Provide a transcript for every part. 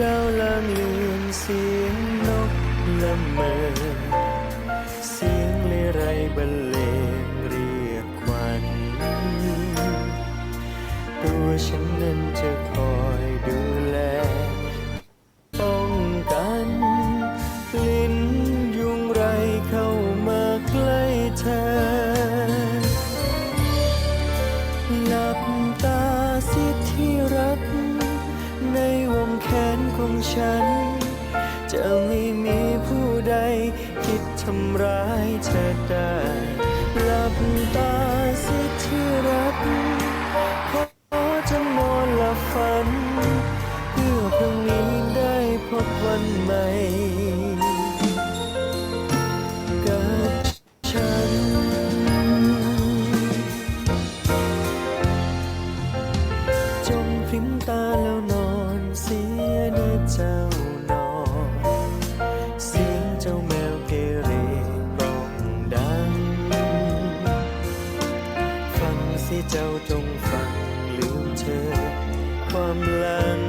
ดาวลางเลือนเสียงนกละเมอ เสียงเลไรบรรเลงเรียกควันตัวฉันนั้นจะคอยดูแล ป้องกันลิ้นยุงไรเข้ามาใกล้เธอหลับตาสิที ของฉัน จะไม่มีผู้ใด คิดทำร้ายเธอได้หลับตาสิที่รักขอจะนอนหลับฝัน เพื่อพรุ่งนี้ได้พบวันใหม่กับฉันจงพริมตาแล้วนอนสียนะ เจ้านอนเสียงเจ้าแมวเกเรกร้องดัง ฟังสิเจ้าจงฟังลืมเธอ ความหลัง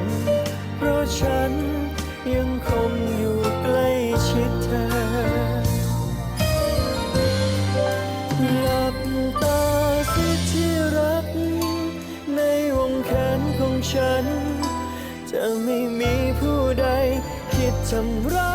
เพราะฉันยังคงอยู่ใกล้ชิดเธอหลับตาสิที่รัก ในวงแขนของฉัน จะไม่มี คิดทำร้า